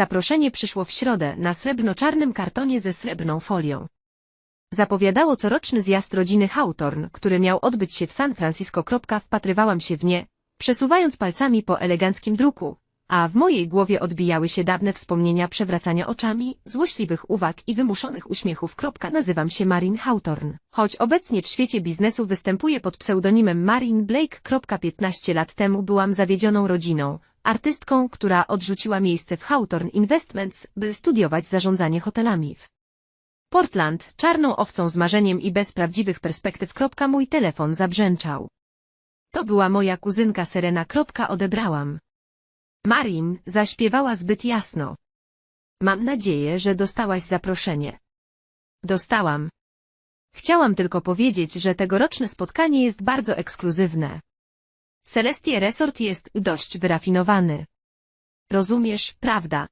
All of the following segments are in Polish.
Zaproszenie przyszło w środę na srebrno-czarnym kartonie ze srebrną folią. Zapowiadało coroczny zjazd rodziny Hawthorne, który miał odbyć się w San Francisco. Wpatrywałam się w nie, przesuwając palcami po eleganckim druku, a w mojej głowie odbijały się dawne wspomnienia przewracania oczami, złośliwych uwag i wymuszonych uśmiechów. Nazywam się Marin Hawthorne, choć obecnie w świecie biznesu występuję pod pseudonimem Marin Blake. 15 lat temu byłam zawiedzioną rodziną, artystką, która odrzuciła miejsce w Hawthorne Investments, by studiować zarządzanie hotelami w Portland, czarną owcą z marzeniem i bez prawdziwych perspektyw. Mój telefon zabrzęczał. To była moja kuzynka Serena. Odebrałam. Marin zaśpiewała zbyt jasno. Mam nadzieję, że dostałaś zaproszenie. Dostałam. Chciałam tylko powiedzieć, że tegoroczne spotkanie jest bardzo ekskluzywne. Celestia Resort jest dość wyrafinowany. Rozumiesz, prawda?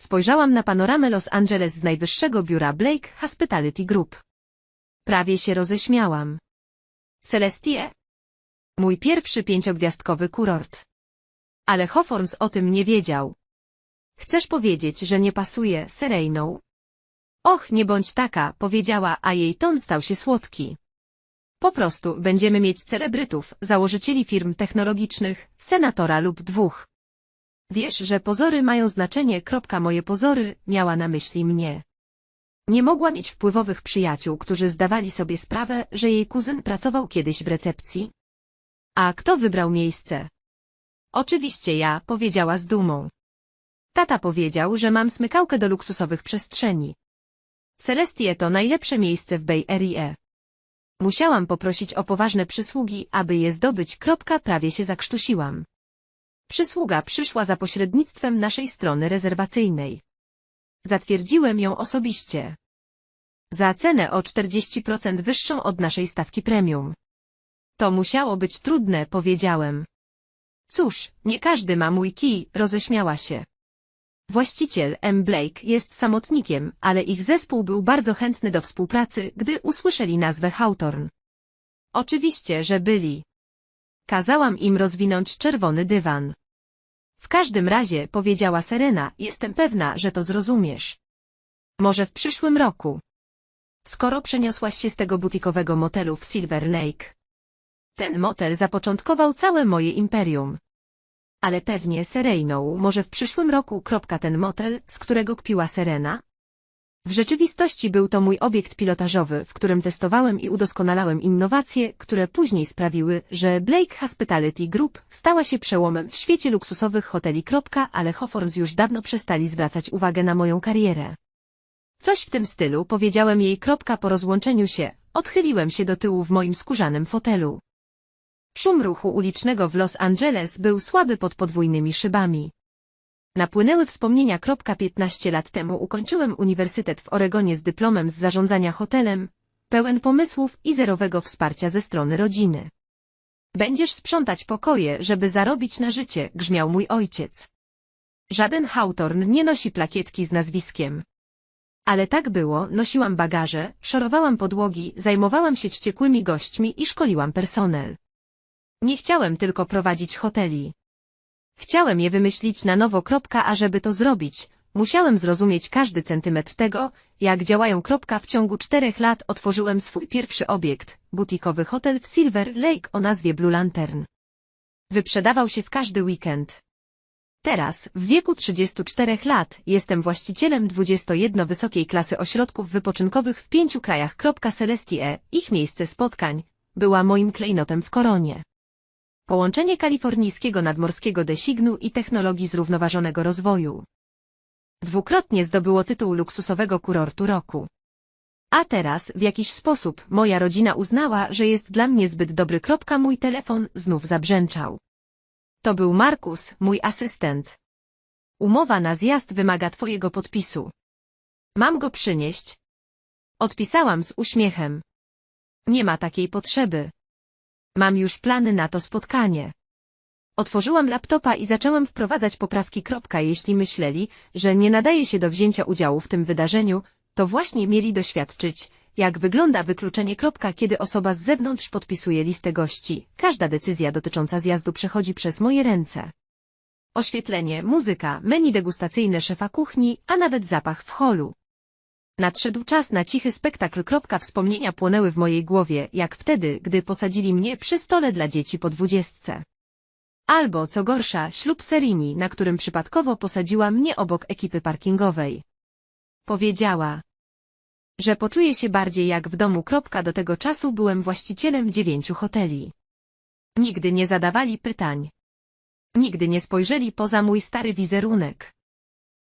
Spojrzałam na panoramę Los Angeles z najwyższego biura Blake Hospitality Group. Prawie się roześmiałam. Celestie? Mój pierwszy pięciogwiazdkowy kurort. Ale Hawthorns o tym nie wiedział. Chcesz powiedzieć, że nie pasuje, Serejną? Och, nie bądź taka, powiedziała, a jej ton stał się słodki. Po prostu będziemy mieć celebrytów, założycieli firm technologicznych, senatora lub dwóch. Wiesz, że pozory mają znaczenie. Moje pozory, miała na myśli mnie. Nie mogła mieć wpływowych przyjaciół, którzy zdawali sobie sprawę, że jej kuzyn pracował kiedyś w recepcji. A kto wybrał miejsce? Oczywiście ja, powiedziała z dumą. Tata powiedział, że mam smykałkę do luksusowych przestrzeni. Celestie to najlepsze miejsce w Bay Area. Musiałam poprosić o poważne przysługi, aby je zdobyć. Prawie się zakrztusiłam. Przysługa przyszła za pośrednictwem naszej strony rezerwacyjnej. Zatwierdziłem ją osobiście. Za cenę o 40% wyższą od naszej stawki premium. To musiało być trudne, powiedziałem. Cóż, nie każdy ma mój kij, roześmiała się. Właściciel M. Blake jest samotnikiem, ale ich zespół był bardzo chętny do współpracy, gdy usłyszeli nazwę Hawthorne. Oczywiście, że byli. Kazałam im rozwinąć czerwony dywan. W każdym razie, powiedziała Serena, jestem pewna, że to zrozumiesz. Może w przyszłym roku. Skoro przeniosłaś się z tego butikowego motelu w Silver Lake. Ten motel zapoczątkował całe moje imperium. Ale pewnie Serejną, może w przyszłym roku. Ten motel, z którego kpiła Serena? W rzeczywistości był to mój obiekt pilotażowy, w którym testowałem i udoskonalałem innowacje, które później sprawiły, że Blake Hospitality Group stała się przełomem w świecie luksusowych hoteli. Ale Hawthorns już dawno przestali zwracać uwagę na moją karierę. Coś w tym stylu powiedziałem jej. Po rozłączeniu się, odchyliłem się do tyłu w moim skórzanym fotelu. Szum ruchu ulicznego w Los Angeles był słaby pod podwójnymi szybami. Napłynęły wspomnienia. 15 lat temu ukończyłem uniwersytet w Oregonie z dyplomem z zarządzania hotelem, pełen pomysłów i zerowego wsparcia ze strony rodziny. Będziesz sprzątać pokoje, żeby zarobić na życie, grzmiał mój ojciec. Żaden Hawthorne nie nosi plakietki z nazwiskiem. Ale tak było, nosiłam bagaże, szorowałam podłogi, zajmowałam się wściekłymi gośćmi i szkoliłam personel. Nie chciałem tylko prowadzić hoteli. Chciałem je wymyślić na nowo. A żeby to zrobić, musiałem zrozumieć każdy centymetr tego, jak działają. W ciągu czterech lat otworzyłem swój pierwszy obiekt, butikowy hotel w Silver Lake o nazwie Blue Lantern. Wyprzedawał się w każdy weekend. Teraz, w wieku 34 lat, jestem właścicielem 21 wysokiej klasy ośrodków wypoczynkowych w pięciu krajach. Celestie, ich miejsce spotkań, była moim klejnotem w koronie. Połączenie kalifornijskiego nadmorskiego designu i technologii zrównoważonego rozwoju. Dwukrotnie zdobyło tytuł luksusowego kurortu roku. A teraz, w jakiś sposób, moja rodzina uznała, że jest dla mnie zbyt dobry. Mój telefon znów zabrzęczał. To był Markus, mój asystent. Umowa na zjazd wymaga twojego podpisu. Mam go przynieść? Odpisałam z uśmiechem. Nie ma takiej potrzeby. Mam już plany na to spotkanie. Otworzyłam laptopa i zaczęłam wprowadzać poprawki. Jeśli myśleli, że nie nadaje się do wzięcia udziału w tym wydarzeniu, to właśnie mieli doświadczyć, jak wygląda wykluczenie. Kiedy osoba z zewnątrz podpisuje listę gości, każda decyzja dotycząca zjazdu przechodzi przez moje ręce. Oświetlenie, muzyka, menu degustacyjne szefa kuchni, a nawet zapach w holu. Nadszedł czas na cichy spektakl. Wspomnienia płonęły w mojej głowie, jak wtedy, gdy posadzili mnie przy stole dla dzieci po dwudziestce. Albo, co gorsza, ślub seryjni, na którym przypadkowo posadziła mnie obok ekipy parkingowej. Powiedziała, że poczuje się bardziej jak w domu. Do tego czasu byłem właścicielem dziewięciu hoteli. Nigdy nie zadawali pytań. Nigdy nie spojrzeli poza mój stary wizerunek.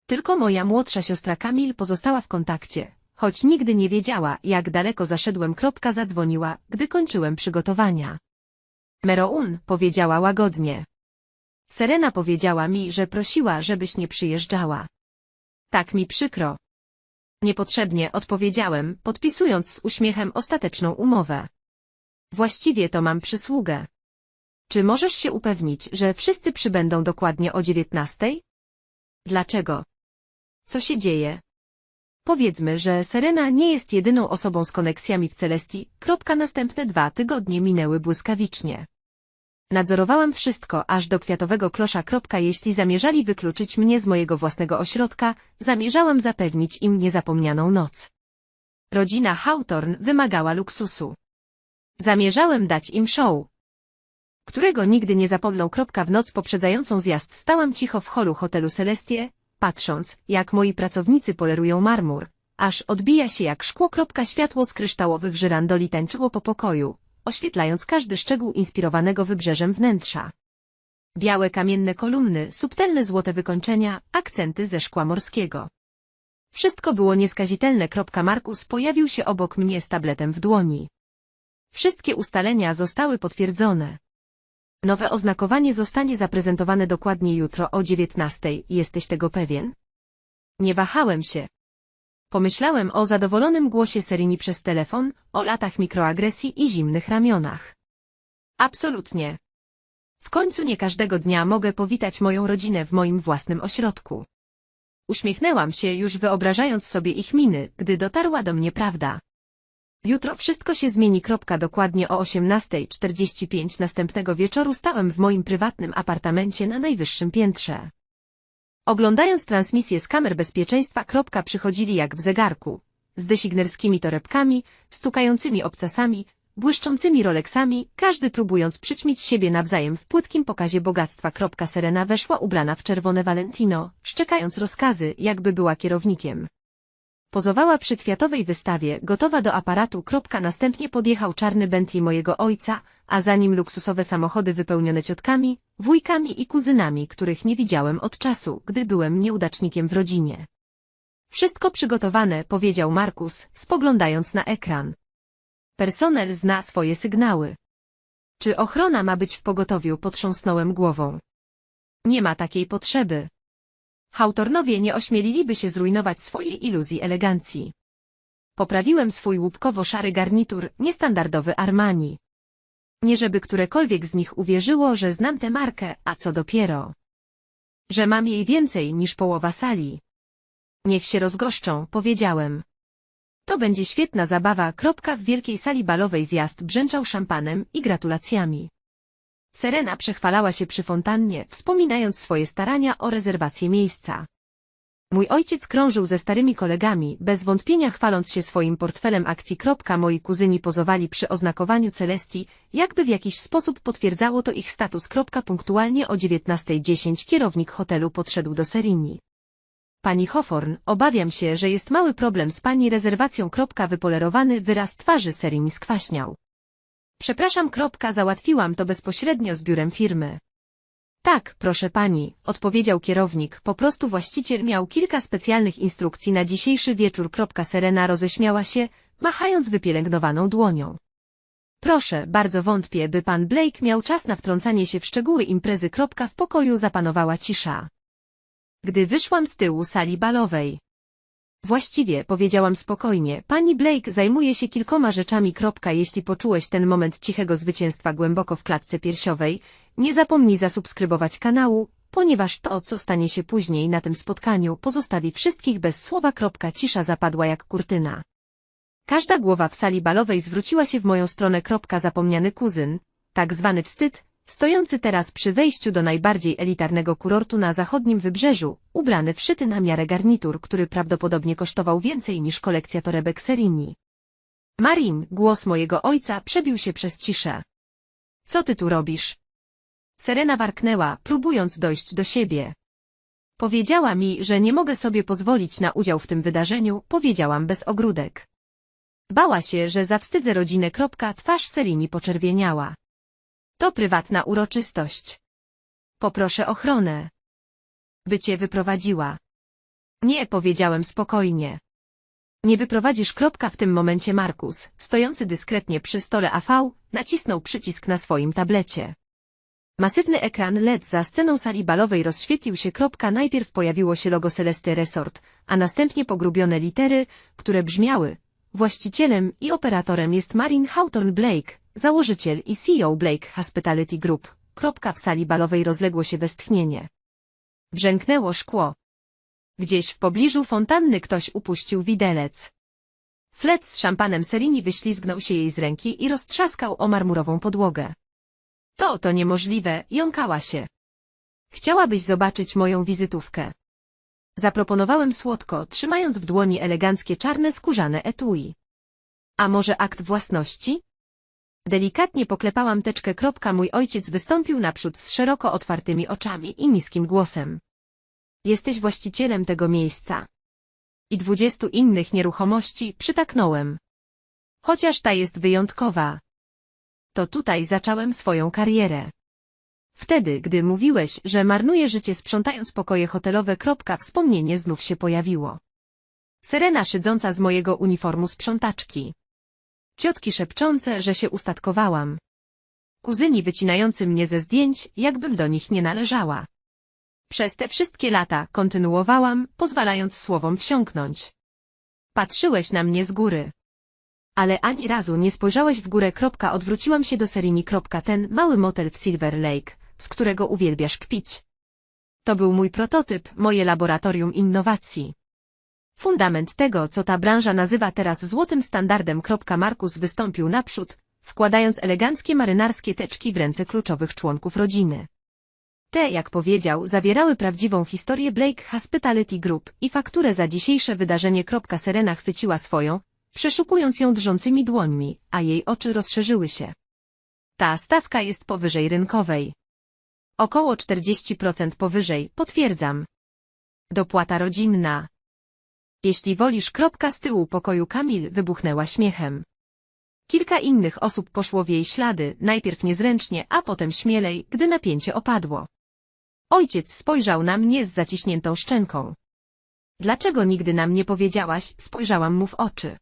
Tylko moja młodsza siostra Kamil pozostała w kontakcie, choć nigdy nie wiedziała, jak daleko zaszedłem. Kropka zadzwoniła, gdy kończyłem przygotowania. Meroun, powiedziała łagodnie. Serena powiedziała mi, że prosiła, żebyś nie przyjeżdżała. Tak mi przykro. Niepotrzebnie odpowiedziałem, podpisując z uśmiechem ostateczną umowę. Właściwie to mam przysługę. Czy możesz się upewnić, że wszyscy przybędą dokładnie o dziewiętnastej? Dlaczego? Co się dzieje? Powiedzmy, że Serena nie jest jedyną osobą z koneksjami w Celestii. Kropka następne dwa tygodnie minęły błyskawicznie. Nadzorowałam wszystko, aż do kwiatowego klosza. Kropka, jeśli zamierzali wykluczyć mnie z mojego własnego ośrodka, zamierzałam zapewnić im niezapomnianą noc. Rodzina Hawthorne wymagała luksusu. Zamierzałem dać im show, którego nigdy nie zapomną. Kropka w noc poprzedzającą zjazd stałam cicho w holu hotelu Celestie, patrząc, jak moi pracownicy polerują marmur, aż odbija się jak szkło. Światło z kryształowych żyrandoli tańczyło po pokoju, oświetlając każdy szczegół inspirowanego wybrzeżem wnętrza. Białe kamienne kolumny, subtelne złote wykończenia, akcenty ze szkła morskiego. Wszystko było nieskazitelne. Markus pojawił się obok mnie z tabletem w dłoni. Wszystkie ustalenia zostały potwierdzone. Nowe oznakowanie zostanie zaprezentowane dokładnie jutro o 19. Jesteś tego pewien? Nie wahałem się. Pomyślałem o zadowolonym głosie Serini przez telefon, o latach mikroagresji i zimnych ramionach. Absolutnie. W końcu nie każdego dnia mogę powitać moją rodzinę w moim własnym ośrodku. Uśmiechnęłam się już wyobrażając sobie ich miny, gdy dotarła do mnie prawda. Jutro wszystko się zmieni. Dokładnie o 18.45 następnego wieczoru stałem w moim prywatnym apartamencie na najwyższym piętrze. Oglądając transmisję z kamer bezpieczeństwa. Przychodzili jak w zegarku, z designerskimi torebkami, stukającymi obcasami, błyszczącymi rolexami, każdy próbując przyćmić siebie nawzajem w płytkim pokazie bogactwa. Serena weszła ubrana w czerwone Valentino, szczekając rozkazy, jakby była kierownikiem. Pozowała przy kwiatowej wystawie, gotowa do aparatu. Następnie podjechał czarny Bentley mojego ojca, a za nim luksusowe samochody wypełnione ciotkami, wujkami i kuzynami, których nie widziałem od czasu, gdy byłem nieudacznikiem w rodzinie. Wszystko przygotowane, powiedział Markus, spoglądając na ekran. Personel zna swoje sygnały. Czy ochrona ma być w pogotowiu? Potrząsnąłem głową. Nie ma takiej potrzeby. Hałtornowie nie ośmieliliby się zrujnować swojej iluzji elegancji. Poprawiłem swój łupkowo-szary garnitur, niestandardowy Armani. Nie żeby którekolwiek z nich uwierzyło, że znam tę markę, a co dopiero. Że mam jej więcej niż połowa sali. Niech się rozgoszczą, powiedziałem. To będzie świetna zabawa. Kropka w wielkiej sali balowej zjazd brzęczał szampanem i gratulacjami. Serena przechwalała się przy fontannie, wspominając swoje starania o rezerwację miejsca. Mój ojciec krążył ze starymi kolegami, bez wątpienia chwaląc się swoim portfelem akcji. Moi kuzyni pozowali przy oznakowaniu Celestii, jakby w jakiś sposób potwierdzało to ich status. Punktualnie o 19.10 kierownik hotelu podszedł do Serini. Pani Hawthorne, obawiam się, że jest mały problem z pani rezerwacją. Wypolerowany wyraz twarzy Serini skwaśniał. Przepraszam, kropka, załatwiłam to bezpośrednio z biurem firmy. Tak, proszę pani, odpowiedział kierownik, po prostu właściciel miał kilka specjalnych instrukcji na dzisiejszy wieczór. Serena roześmiała się, machając wypielęgnowaną dłonią. Proszę, bardzo wątpię, by pan Blake miał czas na wtrącanie się w szczegóły imprezy. W pokoju zapanowała cisza. Gdy wyszłam z tyłu sali balowej, Właściwie, powiedziałam spokojnie, pani Blake zajmuje się kilkoma rzeczami. Kropka, jeśli poczułeś ten moment cichego zwycięstwa głęboko w klatce piersiowej, nie zapomnij zasubskrybować kanału, ponieważ to, co stanie się później na tym spotkaniu, pozostawi wszystkich bez słowa. Kropka, cisza zapadła jak kurtyna. Każda głowa w sali balowej zwróciła się w moją stronę. Kropka, zapomniany kuzyn, tak zwany wstyd, Stojący teraz przy wejściu do najbardziej elitarnego kurortu na zachodnim wybrzeżu, ubrany w szyty na miarę garnitur, który prawdopodobnie kosztował więcej niż kolekcja torebek Serini. Marin, głos mojego ojca przebił się przez ciszę. Co ty tu robisz? Serena warknęła, próbując dojść do siebie. Powiedziała mi, że nie mogę sobie pozwolić na udział w tym wydarzeniu, powiedziałam bez ogródek. Bała się, że zawstydzę rodzinę. Twarz Serini poczerwieniała. To prywatna uroczystość. Poproszę ochronę. By cię wyprowadziła. Nie, powiedziałem spokojnie. Nie wyprowadzisz. Kropka w tym momencie Markus, stojący dyskretnie przy stole AV, nacisnął przycisk na swoim tablecie. Masywny ekran LED za sceną sali balowej rozświetlił się. Kropka, najpierw pojawiło się logo Celeste Resort, a następnie pogrubione litery, które brzmiały. Właścicielem i operatorem jest Marin Hawthorne Blake, założyciel i CEO Blake Hospitality Group. Kropka w sali balowej rozległo się westchnienie. Brzęknęło szkło. Gdzieś w pobliżu fontanny ktoś upuścił widelec. Flet z szampanem Serini wyślizgnął się jej z ręki i roztrzaskał o marmurową podłogę. To, to niemożliwe, jąkała się. Chciałabyś zobaczyć moją wizytówkę. Zaproponowałem słodko, trzymając w dłoni eleganckie czarne skórzane etui. A może akt własności? Delikatnie poklepałam teczkę. Kropka, mój ojciec wystąpił naprzód z szeroko otwartymi oczami i niskim głosem. Jesteś właścicielem tego miejsca. I dwudziestu innych nieruchomości, przytaknąłem. Chociaż ta jest wyjątkowa. To tutaj zacząłem swoją karierę. Wtedy, gdy mówiłeś, że marnuję życie sprzątając pokoje hotelowe. Wspomnienie znów się pojawiło. Serena szydząca z mojego uniformu sprzątaczki. Ciotki szepczące, że się ustatkowałam. Kuzyni wycinający mnie ze zdjęć, jakbym do nich nie należała. Przez te wszystkie lata kontynuowałam, pozwalając słowom wsiąknąć. Patrzyłeś na mnie z góry. Ale ani razu nie spojrzałeś w górę. Kropka, odwróciłam się do Serini. Kropka, ten mały motel w Silver Lake, z którego uwielbiasz kpić. To był mój prototyp, moje laboratorium innowacji. Fundament tego, co ta branża nazywa teraz złotym standardem. Markus wystąpił naprzód, wkładając eleganckie marynarskie teczki w ręce kluczowych członków rodziny. Te, jak powiedział, zawierały prawdziwą historię Blake Hospitality Group i fakturę za dzisiejsze wydarzenie. Serena chwyciła swoją, przeszukując ją drżącymi dłońmi, a jej oczy rozszerzyły się. Ta stawka jest powyżej rynkowej. Około 40% powyżej, potwierdzam. Dopłata rodzinna. Jeśli wolisz kropka z tyłu pokoju Kamil wybuchnęła śmiechem. Kilka innych osób poszło w jej ślady, najpierw niezręcznie, a potem śmielej, gdy napięcie opadło. Ojciec spojrzał na mnie z zaciśniętą szczęką. Dlaczego nigdy nam nie powiedziałaś, spojrzałam mu w oczy.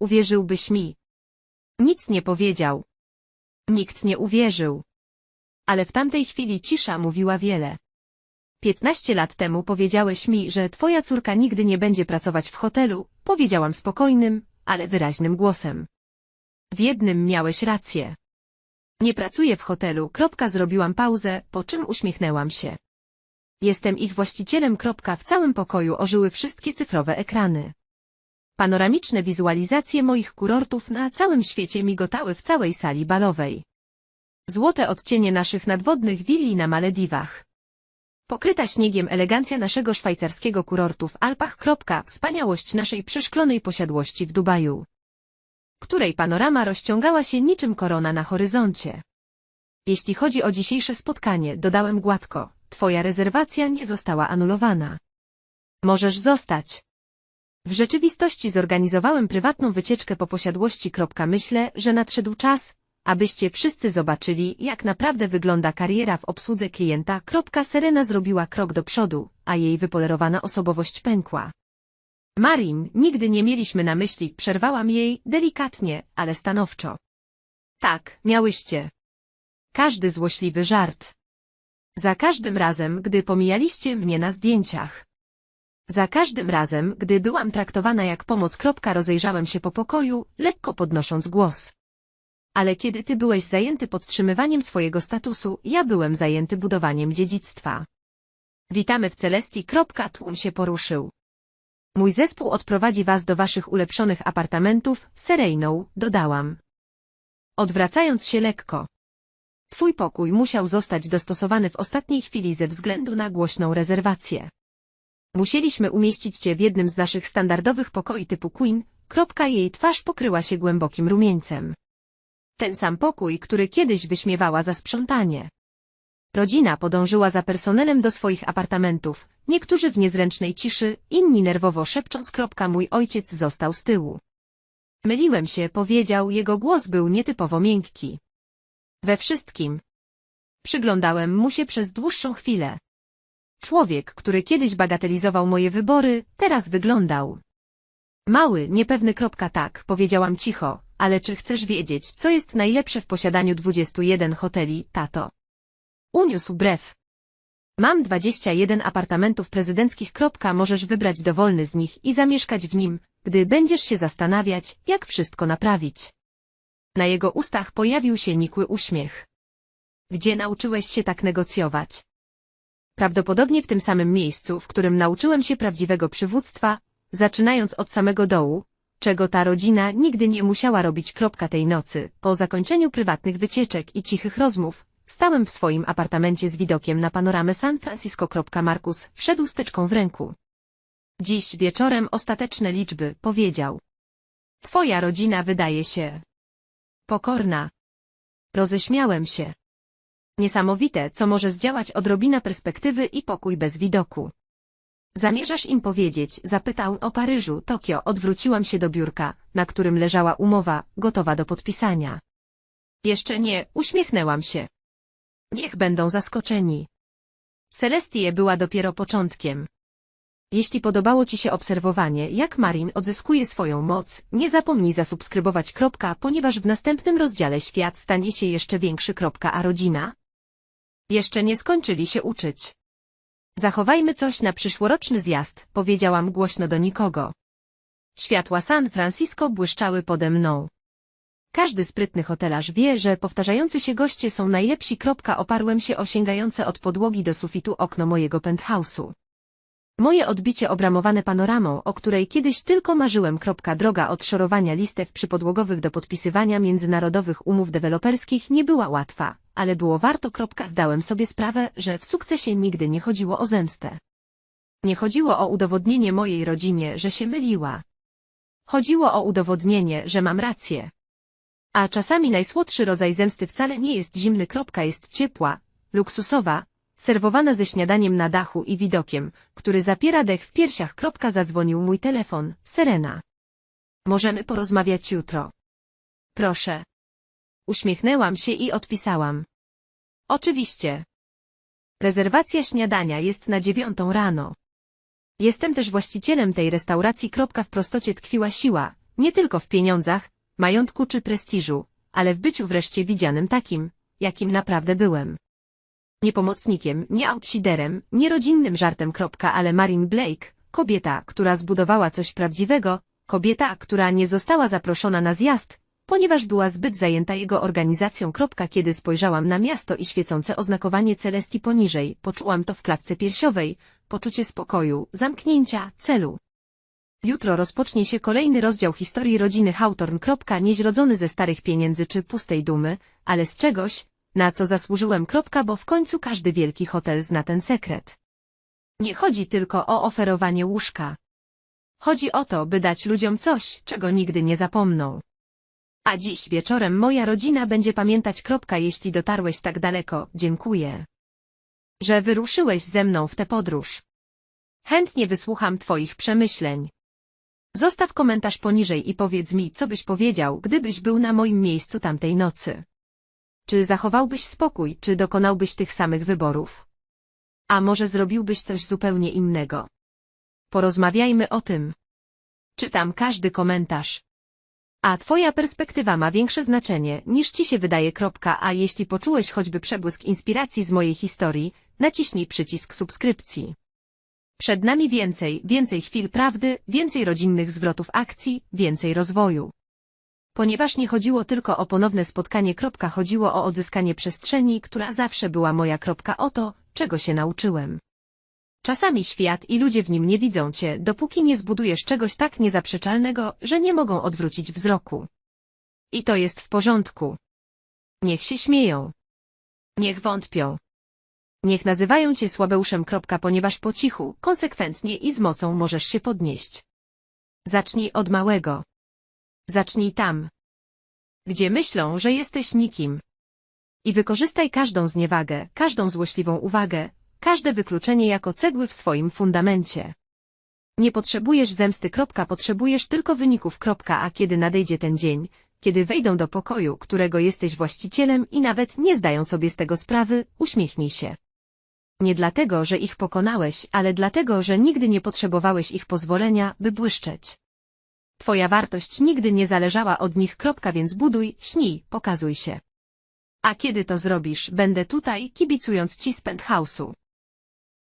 Uwierzyłbyś mi. Nic nie powiedział. Nikt nie uwierzył. Ale w tamtej chwili cisza mówiła wiele. Piętnaście lat temu powiedziałeś mi, że twoja córka nigdy nie będzie pracować w hotelu, powiedziałam spokojnym, ale wyraźnym głosem. W jednym miałeś rację. Nie pracuję w hotelu, kropka zrobiłam pauzę, po czym uśmiechnęłam się. Jestem ich właścicielem, kropka w całym pokoju ożyły wszystkie cyfrowe ekrany. Panoramiczne wizualizacje moich kurortów na całym świecie migotały w całej sali balowej. Złote odcienie naszych nadwodnych willi na Malediwach. Pokryta śniegiem elegancja naszego szwajcarskiego kurortu w Alpach. Wspaniałość naszej przeszklonej posiadłości w Dubaju. Której panorama rozciągała się niczym korona na horyzoncie. Jeśli chodzi o dzisiejsze spotkanie, dodałem gładko, twoja rezerwacja nie została anulowana. Możesz zostać. W rzeczywistości zorganizowałem prywatną wycieczkę po posiadłości. Myślę, że nadszedł czas, abyście wszyscy zobaczyli, jak naprawdę wygląda kariera w obsłudze klienta. Serena zrobiła krok do przodu, a jej wypolerowana osobowość pękła. Marin, nigdy nie mieliśmy na myśli, przerwałam jej, delikatnie, ale stanowczo. Tak, miałyście. Każdy złośliwy żart. Za każdym razem, gdy pomijaliście mnie na zdjęciach. Za każdym razem, gdy byłam traktowana jak pomoc. Rozejrzałem się po pokoju, lekko podnosząc głos. Ale kiedy ty byłeś zajęty podtrzymywaniem swojego statusu, ja byłem zajęty budowaniem dziedzictwa. Witamy w Celestii. Tłum się poruszył. Mój zespół odprowadzi was do waszych ulepszonych apartamentów, Serejną, dodałam. Odwracając się lekko. Twój pokój musiał zostać dostosowany w ostatniej chwili ze względu na głośną rezerwację. Musieliśmy umieścić cię w jednym z naszych standardowych pokoi typu Queen, kropka jej twarz pokryła się głębokim rumieńcem. Ten sam pokój, który kiedyś wyśmiewała za sprzątanie. Rodzina podążyła za personelem do swoich apartamentów, niektórzy w niezręcznej ciszy, inni nerwowo szepcząc kropka mój ojciec został z tyłu. Myliłem się, powiedział, jego głos był nietypowo miękki. We wszystkim. Przyglądałem mu się przez dłuższą chwilę. Człowiek, który kiedyś bagatelizował moje wybory, teraz wyglądał. Mały, niepewny kropka tak, powiedziałam cicho, ale czy chcesz wiedzieć, co jest najlepsze w posiadaniu 21 hoteli, tato? Uniósł brew. Mam 21 apartamentów prezydenckich. Możesz wybrać dowolny z nich i zamieszkać w nim, gdy będziesz się zastanawiać, jak wszystko naprawić. Na jego ustach pojawił się nikły uśmiech. Gdzie nauczyłeś się tak negocjować? Prawdopodobnie w tym samym miejscu, w którym nauczyłem się prawdziwego przywództwa, zaczynając od samego dołu, czego ta rodzina nigdy nie musiała robić. Tej nocy, po zakończeniu prywatnych wycieczek i cichych rozmów, stałem w swoim apartamencie z widokiem na panoramę San Francisco. Markus wszedł z teczką w ręku. Dziś wieczorem ostateczne liczby, powiedział. Twoja rodzina wydaje się pokorna. Roześmiałem się. Niesamowite, co może zdziałać odrobina perspektywy i pokój bez widoku. Zamierzasz im powiedzieć, zapytał o Paryżu, Tokio, odwróciłam się do biurka, na którym leżała umowa, gotowa do podpisania. Jeszcze nie, uśmiechnęłam się. Niech będą zaskoczeni. Celestie była dopiero początkiem. Jeśli podobało Ci się obserwowanie, jak Marin odzyskuje swoją moc, nie zapomnij zasubskrybować. Kropka, ponieważ w następnym rozdziale świat stanie się jeszcze większy. Kropka, a rodzina? Jeszcze nie skończyli się uczyć. Zachowajmy coś na przyszłoroczny zjazd, powiedziałam głośno do nikogo. Światła San Francisco błyszczały pode mną. Każdy sprytny hotelarz wie, że powtarzający się goście są najlepsi. Oparłem się o sięgające od podłogi do sufitu okno mojego penthouse'u. Moje odbicie obramowane panoramą, o której kiedyś tylko marzyłem. Droga od szorowania listew przypodłogowych do podpisywania międzynarodowych umów deweloperskich nie była łatwa, ale było warto. Zdałem sobie sprawę, że w sukcesie nigdy nie chodziło o zemstę. Nie chodziło o udowodnienie mojej rodzinie, że się myliła. Chodziło o udowodnienie, że mam rację. A czasami najsłodszy rodzaj zemsty wcale nie jest zimny. Jest ciepła, luksusowa, serwowana ze śniadaniem na dachu i widokiem, który zapiera dech w piersiach. Zadzwonił mój telefon, Serena. Możemy porozmawiać jutro. Proszę. Uśmiechnęłam się i odpisałam. Oczywiście. Rezerwacja śniadania jest na dziewiątą rano. Jestem też właścicielem tej restauracji. W prostocie tkwiła siła, nie tylko w pieniądzach, majątku czy prestiżu, ale w byciu wreszcie widzianym takim, jakim naprawdę byłem. Nie pomocnikiem, nie outsiderem, nie rodzinnym żartem. Ale Marin Blake, kobieta, która zbudowała coś prawdziwego, kobieta, która nie została zaproszona na zjazd, ponieważ była zbyt zajęta jego organizacją. Kiedy spojrzałam na miasto i świecące oznakowanie Celestii poniżej, poczułam to w klatce piersiowej, poczucie spokoju, zamknięcia, celu. Jutro rozpocznie się kolejny rozdział historii rodziny Hawthorne. Nieźrodzony ze starych pieniędzy czy pustej dumy, ale z czegoś, na co zasłużyłem. Bo w końcu każdy wielki hotel zna ten sekret. Nie chodzi tylko o oferowanie łóżka. Chodzi o to, by dać ludziom coś, czego nigdy nie zapomną. A dziś wieczorem moja rodzina będzie pamiętać. Kropka, jeśli dotarłeś tak daleko, dziękuję. Że wyruszyłeś ze mną w tę podróż. Chętnie wysłucham Twoich przemyśleń. Zostaw komentarz poniżej i powiedz mi, co byś powiedział, gdybyś był na moim miejscu tamtej nocy. Czy zachowałbyś spokój, czy dokonałbyś tych samych wyborów? A może zrobiłbyś coś zupełnie innego? Porozmawiajmy o tym. Czytam każdy komentarz. A twoja perspektywa ma większe znaczenie, niż ci się wydaje. Kropka, a jeśli poczułeś choćby przebłysk inspiracji z mojej historii, naciśnij przycisk subskrypcji. Przed nami więcej, więcej chwil prawdy, więcej rodzinnych zwrotów akcji, więcej rozwoju. Ponieważ nie chodziło tylko o ponowne spotkanie. Kropka, chodziło o odzyskanie przestrzeni, która zawsze była moja. Kropka, o to, czego się nauczyłem. Czasami świat i ludzie w nim nie widzą cię, dopóki nie zbudujesz czegoś tak niezaprzeczalnego, że nie mogą odwrócić wzroku. I to jest w porządku. Niech się śmieją. Niech wątpią. Niech nazywają cię słabeuszem. Ponieważ po cichu, konsekwentnie i z mocą możesz się podnieść. Zacznij od małego. Zacznij tam, gdzie myślą, że jesteś nikim. I wykorzystaj każdą zniewagę, każdą złośliwą uwagę, każde wykluczenie jako cegły w swoim fundamencie. Nie potrzebujesz zemsty. Potrzebujesz tylko wyników. A kiedy nadejdzie ten dzień, kiedy wejdą do pokoju, którego jesteś właścicielem i nawet nie zdają sobie z tego sprawy, uśmiechnij się. Nie dlatego, że ich pokonałeś, ale dlatego, że nigdy nie potrzebowałeś ich pozwolenia, by błyszczeć. Twoja wartość nigdy nie zależała od nich. Więc buduj, śnij, pokazuj się. A kiedy to zrobisz, będę tutaj, kibicując ci z penthouse'u.